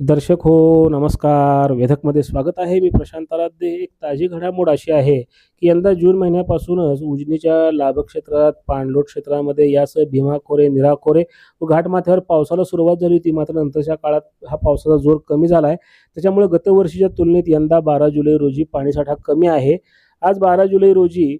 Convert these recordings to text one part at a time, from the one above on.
दर्शक हो नमस्कार. वेधकमध्ये स्वागत आहे. मी प्रशांत आराध्ये. एक ताजी घडामोड अशी आहे की यंदा जून महिन्यापासूनच उजनीच्या लाभक्षेत्रात पाणलोट क्षेत्रामध्ये यासह भीमाखोरे निराखोरे व घाटमाथ्यावर पावसाला सुरुवात झाली होती. मात्र नंतरच्या काळात हा पावसाचा जोर कमी झाला आहे. त्याच्यामुळे गतवर्षीच्या तुलनेत यंदा बारा जुलै रोजी पाणीसाठा कमी आहे. आज बारा जुलै रोजी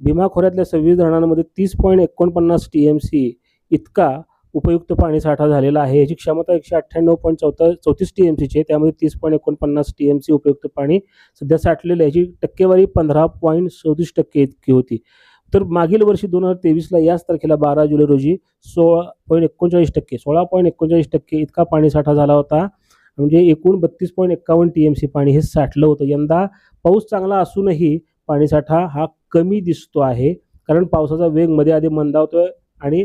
भीमा खोऱ्यातल्या सव्वीस धरणांमध्ये तीस पॉईंट एकोणपन्नास टी एम सी इतका उपयुक्त पाणीसाठा झालेला आहे. याची क्षमता एकशे अठ्ठ्याण्णव पॉईंट चौथा चौतीस टी एम सीची आहे. त्यामध्ये तीस पॉईंट एकोणपन्नास टी एम सी उपयुक्त पाणी सध्या साठलेलं आहे. याची टक्केवारी पंधरा पॉईंट सदतीस टक्के इतकी होती. तर मागील वर्षी दोन हजार तेवीसला याच तारखेला बारा जुलै रोजी सोळा पॉईंट एकोणचाळीस टक्के सोळा पॉईंट एकोणचाळीस टक्के इतका पाणीसाठा झाला होता. म्हणजे एकूण बत्तीस पॉईंट एक्कावन्न टी एम सी पाणी हे साठलं होतं. यंदा पाऊस चांगला असूनही पाणीसाठा हा कमी दिसतो आहे. कारण पावसाचा वेगमध्ये आधी मंदावतोय आणि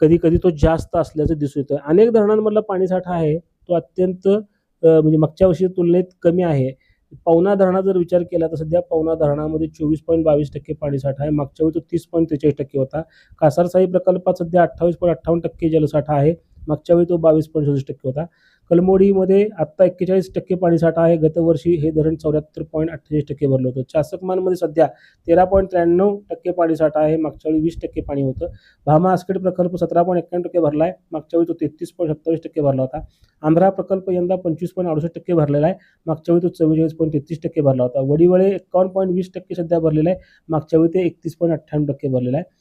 कधी कधी तो जास्त असल्याचं दिसून येतं. अनेक धरणांमधला पाणीसाठा आहे तो अत्यंत म्हणजे मागच्या वर्षी तुलनेत कमी आहे. पवना धरणा जर विचार केला तर सध्या पवना धरणामध्ये चोवीस पॉईंट बावीस टक्के पाणीसाठा आहे. मागच्या वेळी तो तीस पॉईंट त्रेचाळीस टक्के होता. कासारसाई प्रकल्पात सध्या अठ्ठावीस पॉईंट अठ्ठावन्न टक्के जलसाठा आहे. मागच्या वेळी तो बावीस पॉईंट सदुसष्ट टक्के होता. कलमोडीमध्ये आत्ता एक्केचाळीस टक्के पाणीसाठा आहे. गतवर्षी हे धरण चौऱ्याहत्तर पॉईंट अठ्ठेचाळीस टक्के भरलं होतं. चासकमानमध्ये सध्या तेरा पॉईंट त्र्याण्णव टक्के पाणीसाठा आहे. मागच्या वेळी वीस टक्के पाणी होतं. भामा आसखेड प्रकल्प सतरा पॉईंट एक्क्याण्णव टक्के भरला आहे. मागच्या वेळी तो तेहतीस पॉईंट सत्तावीस टक्के भरला होता. आंध्रा प्रकल्प यंदा पंचवीस पॉईंट अडुसष्ट टक्के भरलेला आहे. मागच्या वेळी तो चव्वेचाळीस पॉईंट तेहतीस टक्के भरला होता. वडीवळे एकावन्न पॉईंट वीस टक्के सध्या भरलेला आहे. मागच्या वेळी ते एकतीस पॉईंट अठ्ठ्याण्णव टक्के भरलेला आहे.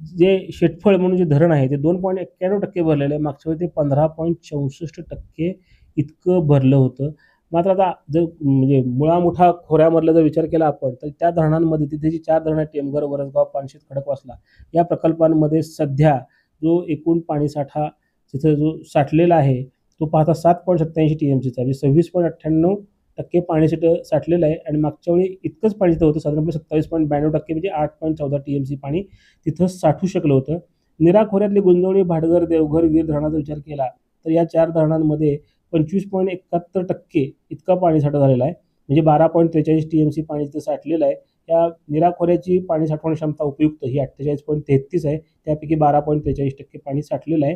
जे शेटफळ म्हणून जे धरण आहे ते दोन पॉईंट एक्क्याण्णव टक्के भरलेलं आहे. मागच्या वेळी ते पंधरा पॉईंट चौसष्ट टक्के इतकं भरलं होतं. मात्र आता जर म्हणजे मुळामुठा खोऱ्यामधला जर विचार केला आपण तर त्या धरणांमध्ये तिथे जी चार धरणं टेमघर वरसगाव पानशेत खडकवासला या प्रकल्पांमध्ये सध्या जो एकूण पाणीसाठा तिथं जो साठलेला आहे तो पाहता सात पॉईंट सत्त्याऐंशी टी एम सीचा म्हणजे सव्वीस पॉईंट अठ्ठ्याण्णव टक्के पाणी तिथं साठलेलं आहे. आणि मागच्या वेळी इतकंच पाणी तिथं होतं. साधारणपणे सत्तावीस पॉईंट ब्याण्णव टक्के म्हणजे आठ पॉईंट चौदा टी एम सी पाणी तिथं साठू शकलं होतं. निरा खोऱ्यातली गुंजवणी भाटघर देवघर वीर धरणाचा विचार केला तर या चार धरणांमध्ये पंचवीस पॉईंट एकाहत्तर टक्के इतका पाणीसाठा झालेला आहे. म्हणजे बारा पॉईंट त्रेचाळीस टी एम सी पाणी तिथं साठलेलं आहे. या निरा खोऱ्याची पाणी साठवण क्षमता उपयुक्त ही अठ्ठेचाळीस पॉईंट तेहतीस आहे. त्यापैकी बारा पॉईंट त्रेचाळीस टक्के पाणी साठलेलं आहे.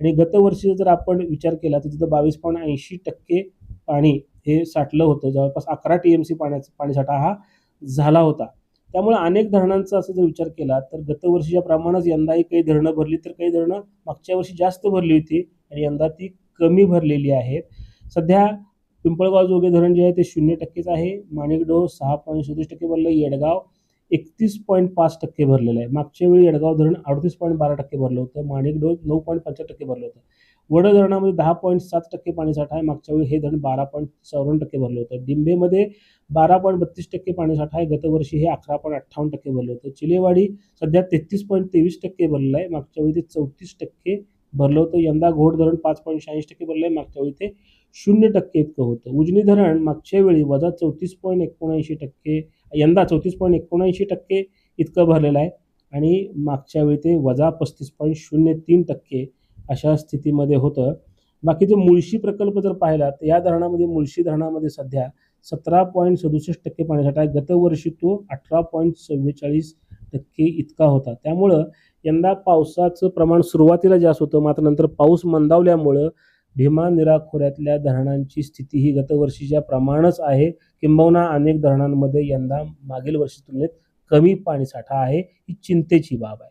आणि गतवर्षी जर आपण विचार केला तर तिथं बावीस पॉईंट ऐंशी टक्के पाणी हे साठलं होतं. जवळपास अकरा टी एम सी पाण्याचा पाणीसाठा हा झाला होता. त्यामुळे अनेक धरणांचा असं जर विचार केला तर गतवर्षीच्या प्रमाणच यंदाही काही धरणं भरली तर काही धरणं मागच्या वर्षी जास्त भरली होती आणि यंदा ती कमी भरलेली आहेत. सध्या पिंपळगाव जोगे धरण जे आहे ते शून्य टक्केच आहे. माणिकडो सहा पॉईंट सदतीस टक्के भरलं येडगाव एकतीस पॉईंट पाच टक्के भरलेलं आहे. मागच्या वेळी येडगाव धरण अडतीस पॉईंट बारा टक्के भरलं होतं. माणिकडो नऊ पॉईंट पंच्याहत्तर टक्के भरलं होतं. वड धरणामध्ये दहा पॉईंट सात टक्के पाणीसाठा आहे. मागच्या वेळी हे धरण बारा पॉईंट चौऱ्याण्णव टक्के भरलं होतं. डिंबेमध्ये बारा पॉईंट बत्तीस टक्के पाणीसाठा आहे. गतवर्षी हे अकरा पॉईंट अठ्ठावन्न टक्के भरलं होतं. चिलेवाडी सध्या तेहतीस पॉईंट तेवीस टक्के भरलेलं आहे. मागच्या वेळी ते चौतीस टक्के भरलं होतं. यंदा घोड धरण पाच पॉईंट शहाऐंशी टक्के भरलं आहे. मागच्या वेळी ते शून्य टक्के इतकं होतं. उजनी धरण मागच्या वेळी वजा चौतीस पॉईंट एकोणऐंशी टक्के यंदा चौतीस पॉईंट एकोणऐंशी टक्के इतकं भरलेलं आहे. आणि मागच्या वेळी ते वजा पस्तीस पॉईंट शून्य तीन टक्के अशा स्थितीमध्ये होतं. बाकीचे मुळशी प्रकल्प जर पाहिला तर या धरणामध्ये मुळशी धरणामध्ये सध्या सतरा पॉईंट सदुसष्ट टक्के पाणीसाठा आहे गतवर्षी तो अठरा पॉईंट चव्वेचाळीस टक्के इतका होता. त्यामुळं यंदा पावसाचं प्रमाण सुरुवातीला जास्त होतं मात्र नंतर पाऊस मंदावल्यामुळं भीमा निरा खोऱ्यातल्या धरणांची स्थिती ही गतवर्षीच्या प्रमाणच आहे. किंबहुना अनेक धरणांमध्ये यंदा मागील वर्षी तुलनेत कमी पाणीसाठा आहे ही चिंतेची बाब आहे.